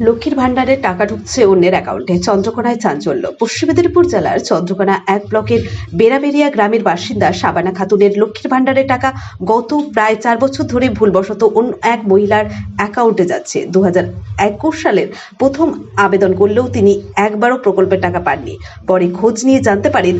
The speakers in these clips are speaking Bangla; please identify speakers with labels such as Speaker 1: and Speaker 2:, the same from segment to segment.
Speaker 1: লক্ষ্মীর ভাণ্ডারের টাকা ঢুকছে অন্যের অ্যাকাউন্টে। চন্দ্রকোনায় চাঞ্চল্য। পশ্চিম মেদিনীপুর জেলার চন্দ্রকোনা এক ব্লকের বেড়াবেড়িয়া গ্রামের বাসিন্দা শাবানা খাতুনের লক্ষ্মীর ভাণ্ডারের টাকা গত প্রায় চার বছর ধরে ভুলবশত অন্য এক মহিলার অ্যাকাউন্টে যাচ্ছে। দু সালের প্রথম আবেদন করলেও তিনি একবারও প্রকল্পের টাকা পাননি। পরে খোঁজ নিয়ে জানতে পারেন,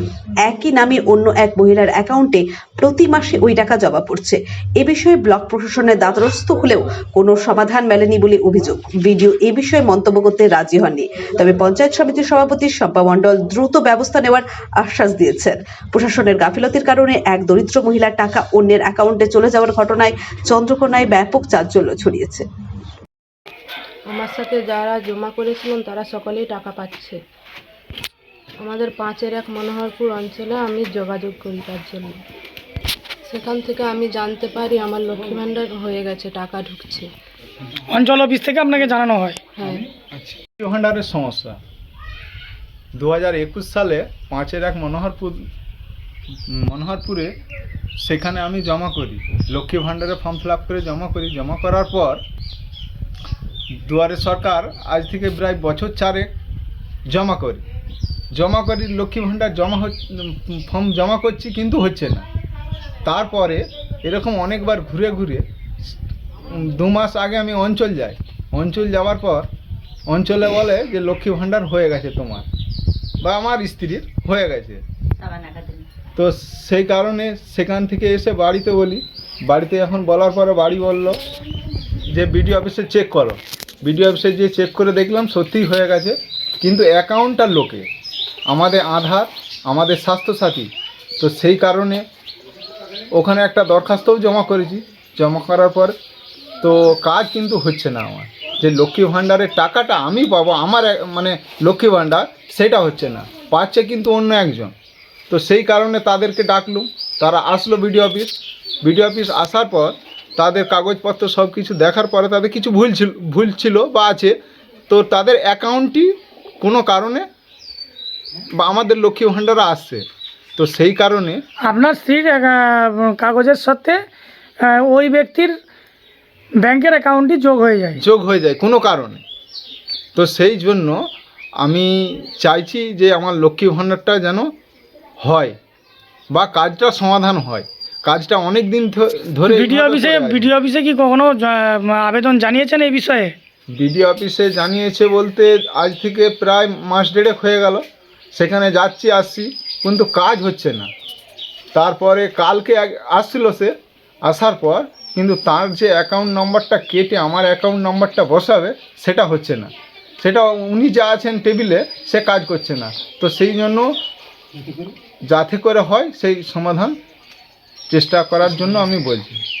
Speaker 1: একই নামে অন্য এক মহিলার অ্যাকাউন্টে প্রতি মাসে ওই টাকা জমা পড়ছে। এ বিষয়ে ব্লক প্রশাসনের দ্বারস্থ হলেও কোনো সমাধান মেলেনি বলে অভিযোগ। ভিডিও এ বিষয়ে মন্তব্য করতে রাজি হননি। তবে পঞ্চায়েত সমিতির সভাপতি শম্পা মণ্ডল দ্রুত ব্যবস্থা নেওয়ার আশ্বাস দিয়েছেন। প্রশাসনের গাফিলতির কারণে এক দরিদ্র মহিলার টাকা অন্যের অ্যাকাউন্টে চলে যাওয়ার ঘটনায় চন্দ্রকোনায় ব্যাপক চাঞ্চল্য ছড়িয়েছে।
Speaker 2: আমার সাথে যারা জমা করেছিলেন, তারা সকলেই টাকা পাচ্ছে। আমাদের পাঁচের এক মনোহরপুর অঞ্চলে আমি যোগাযোগ করি তার জন্য। সেখান থেকে আমি জানতে পারি আমার লক্ষ্মী ভাণ্ডার হয়ে গেছে, টাকা ঢুকছে।
Speaker 3: অঞ্চল অফিস থেকে আপনাকে জানানো হয়।
Speaker 2: হ্যাঁ।
Speaker 4: লক্ষ্মী ভাণ্ডারের সমস্যা। দু হাজার একুশ সালে পাঁচের এক মনোহরপুর মনোহরপুরে সেখানে আমি জমা করি। লক্ষ্মী ভাণ্ডারে ফর্ম ফিল আপ করে জমা করি। জমা করার পর দুয়ারে সরকার আজ থেকে প্রায় বছর চারে জমা করি। জমা করি লক্ষ্মী ভাণ্ডার জমা হচ্ছে ফর্ম জমা করছি কিন্তু হচ্ছে না। তারপরে এরকম অনেকবার ঘুরে ঘুরে দু মাস আগে আমি অঞ্চল যাই। অঞ্চল যাওয়ার পর অঞ্চলে বলে যে লক্ষ্মী ভাণ্ডার হয়ে গেছে তোমার বা আমার স্ত্রীর হয়ে গেছে। তো সেই কারণে সেখান থেকে এসে বাড়িতে বলি। বাড়িতে এখন বলার পরে বাড়ি বলল যে বিডিও অফিসে চেক করো। বিডিও অফিসে যে চেক করে দেখলাম সত্যিই হয়ে গেছে। কিন্তু অ্যাকাউন্টটার লোকে আমাদের আধার আমাদের স্বাস্থ্যসাথী। তো সেই কারণে ওখানে একটা দরখাস্তও জমা করেছি। জমা করার পর তো কাজ কিন্তু হচ্ছে না আমার। যে লক্ষ্মী ভাণ্ডারের টাকাটা আমি পাবো, আমার মানে লক্ষ্মী ভাণ্ডার, সেটা হচ্ছে না। পাচ্ছে কিন্তু অন্য একজন। তো সেই কারণে তাদেরকে ডাকলুম। তারা আসলো বিডিও অফিস। বিডিও অফিস আসার পর তাদের কাগজপত্র সব কিছু দেখার পরে তাদের কিছু ভুল ছিল ভুল ছিল বা আছে। তো তাদের অ্যাকাউন্টটি কোনো কারণে বা আমাদের লক্ষ্মী ভাণ্ডারে আসছে। তো সেই কারণে
Speaker 3: আপনার স্ত্রীর কাগজের সত্ত্বে ওই ব্যক্তির ব্যাংকের অ্যাকাউন্টটি যোগ হয়ে যায়।
Speaker 4: যোগ হয়ে যায় কোনো কারণে। তো সেই জন্য আমি চাইছি যে আমার লক্ষ্মী ভাণ্ডারটা যেন হয় বা কাজটা সমাধান হয়। কাজটা অনেক দিন ধরে
Speaker 3: বিডিও অফিসে বিডিও অফিসে কি কখনো আবেদন জানিয়েছেন এই বিষয়ে?
Speaker 4: বিডিও অফিসে জানিয়েছে বলতে আজ থেকে প্রায় মাস দেড়েক হয়ে গেল। সেখানে যাচ্ছি আসছি কিন্তু কাজ হচ্ছে না। তারপরে কালকে আসছিল সে আসার পর কিন্তু তার যে অ্যাকাউন্ট নম্বরটা কেটে আমার অ্যাকাউন্ট নম্বরটা বসাবে, সেটা হচ্ছে না। সেটা উনি যা আছেন টেবিলে সে কাজ করছে না। তো সেই জন্য যাতে করে হয়, সেই সমাধান চেষ্টা করার জন্য আমি বলছি।